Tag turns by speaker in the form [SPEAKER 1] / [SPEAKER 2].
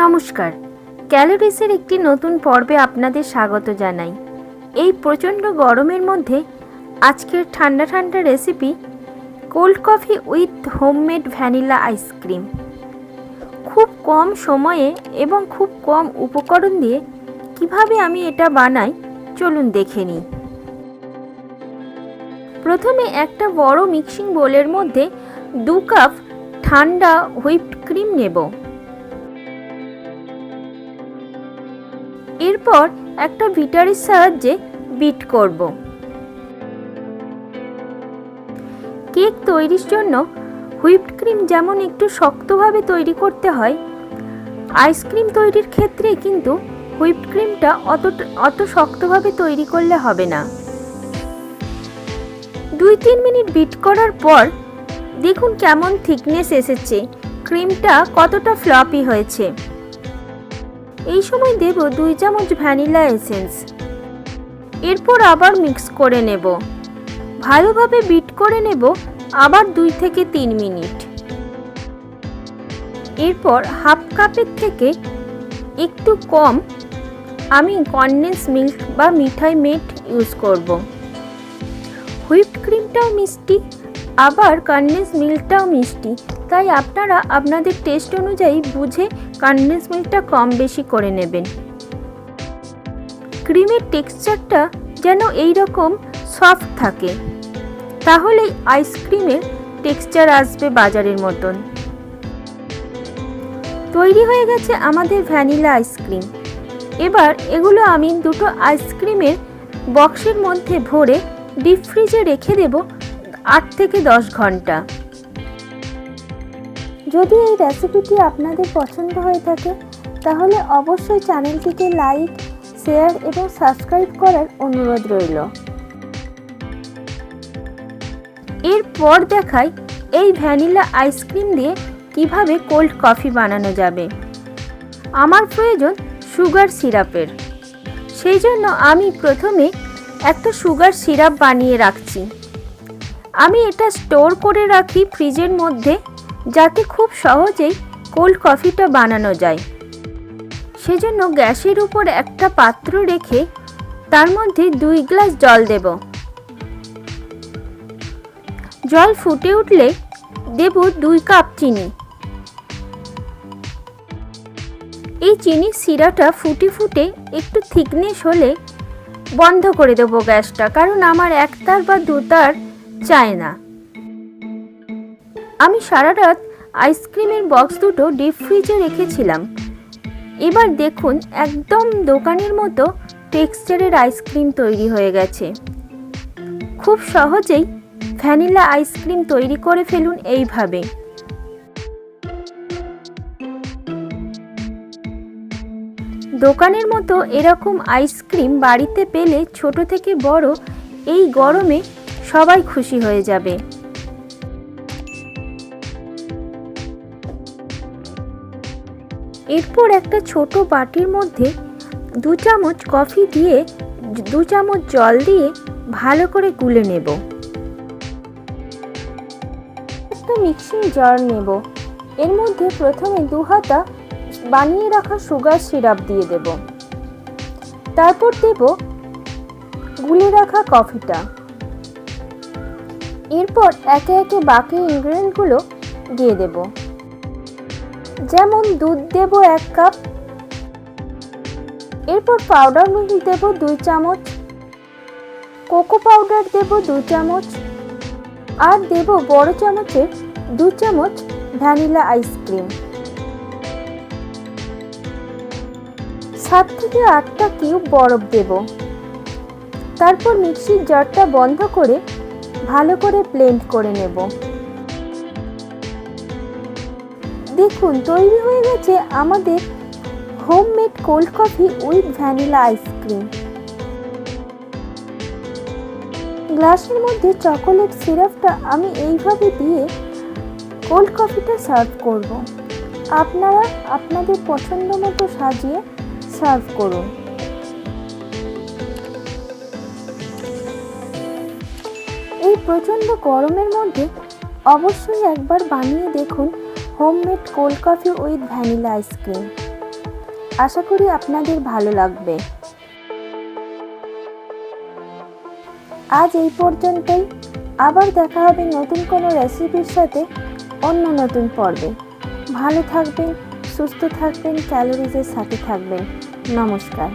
[SPEAKER 1] নমস্কার। ক্যালোরিসের একটি নতুন পর্বে আপনাদের স্বাগত জানাই। এই প্রচণ্ড গরমের মধ্যে আজকের ঠান্ডা ঠান্ডা recipe cold coffee with homemade vanilla ice cream. খুব কম সময়ে এবং খুব কম উপকরণ দিয়ে কীভাবে আমি এটা বানাই চলুন দেখে নিই। প্রথমে একটা বড় মিক্সিং বোলের মধ্যে দু কাপ ঠান্ডা হুইপড ক্রিম নেব। এরপর একটা বিটারের সাহায্যে বিট করব। কেক তৈরির জন্য হুইপড ক্রিম যেমন একটু শক্তভাবে তৈরি করতে হয় আইসক্রিম তৈরির ক্ষেত্রে কিন্তু হুইপড ক্রিমটা অত অত শক্তভাবে তৈরি করলে হবে না। দুই তিন মিনিট বিট করার পর দেখুন কেমন থিকনেস এসেছে। ক্রিমটা কতটা ফ্লপি হয়েছে। এই সময় দেব দুই চামচ ভ্যানিলা এসেন্স। এরপর আবার মিক্স করে নেব। ভালোভাবে বিট করে নেব আবার দুই থেকে তিন মিনিট। এরপর হাফ কাপের থেকে একটু কম আমি কনডেন্স মিল্ক বা মিঠাই মেট ইউজ করব। হুইপড ক্রিমটাও মিষ্টি। আবার কনডেন্স মিল্কটাও মিষ্টি। তাই আপনারা আপনাদের টেস্ট অনুযায়ী বুঝে কনডেন্স মিল্কটা কম বেশি করে নেবেন। ক্রিমের টেক্সচারটা যেন এই রকম সফট থাকে। তাহলেই আইসক্রিমের টেক্সচার আসবে বাজারের মতন। তৈরি হয়ে গেছে আমাদের ভ্যানিলা আইসক্রিম। এবার এগুলো আমি দুটো আইসক্রিমের বক্সের মধ্যে ভরে ডিপ ফ্রিজে রেখে দেব আট থেকে দশ ঘণ্টা। যদি এই রেসিপিটি আপনাদের পছন্দ হয়ে থাকে তাহলে অবশ্যই চ্যানেলটিকে লাইক শেয়ার এবং সাবস্ক্রাইব করার অনুরোধ রইল। এরপর দেখাই এই ভ্যানিলা আইসক্রিম দিয়ে কীভাবে কোল্ড কফি বানানো যাবে। আমার প্রয়োজন সুগার সিরাপের সেই জন্য আমি প্রথমে একটা সুগার সিরাপ বানিয়ে রাখছি। আমি এটা স্টোর করে রাখি ফ্রিজের মধ্যে যাতে খুব সহজেই কোল্ড কফিটা বানানো যায়। সেজন্য গ্যাসের উপর একটা পাত্র রেখে তার মধ্যে দুই গ্লাস জল দেব। জল ফুটে উঠলে দেব দুই কাপ চিনি। এই চিনির সিরাটা ফুটে ফুটে একটু থিকনেস হলে বন্ধ করে দেবো গ্যাসটা, কারণ আমার একতার বা দুতার চায় না আমি সারা রাত আইসক্রিমের বক্স দুটো ডিপ ফ্রিজে রেখেছিলাম। এবার দেখুন একদম দোকানের মতো টেক্সচারের আইসক্রিম তৈরি হয়ে গেছে। খুব সহজেই ভ্যানিলা আইসক্রিম তৈরি করে ফেলুন এইভাবে। দোকানের মতো এরকম আইসক্রিম বাড়িতে পেলে ছোট থেকে বড় এই গরমে সবাই খুশি হয়ে যাবে। এরপর একটা ছোট বাটির মধ্যে দু চামচ কফি দিয়ে, দু চামচ জল দিয়ে ভালো করে গুলে নেব। একটা মিক্সিং জার নেব। এর মধ্যে প্রথমে দু হাতা বানিয়ে রাখা সুগার সিরাপ দিয়ে দেব। তারপর দেব গুলে রাখা কফিটা। এরপর একে একে বাকি ইনগ্রেডিয়েন্টগুলো দিয়ে দেব। যেমন দুধ দেব এক কাপ। এরপর পাউডার মিল্ক দেব দুই চামচ। কোকো পাউডার দেব দু চামচ। আর দেব বড় চামচের দু চামচ ভ্যানিলা আইসক্রিম সাত থেকে আটটা কিউব বরফ দেব। তারপর মিক্সির জারটা বন্ধ করে ভালো করে প্লেন্ট করে নেব। দেখুন, তৈরি হয়ে গেছে আমাদের homemade cold coffee with vanilla ice cream গ্লাসের মধ্যে চকোলেট সিরাপটা আমি এইভাবে দিয়ে কোল্ড কফিটা সার্ভ করব। আপনারা আপনাদের পছন্দ মতো সাজিয়ে সার্ভ করুন। এই প্রচণ্ড গরমের মধ্যে অবশ্যই একবার বানিয়ে দেখুন homemade cold coffee with vanilla ice cream আশা করি আপনাদের ভালো লাগবে। আজ এই পর্যন্তই। আবার দেখা হবে নতুন কোনো রেসিপির সাথে অন্য নতুন পর্বে। ভালো থাকবেন, সুস্থ থাকবেন ক্যালোরিজের সাথে থাকবেন। নমস্কার।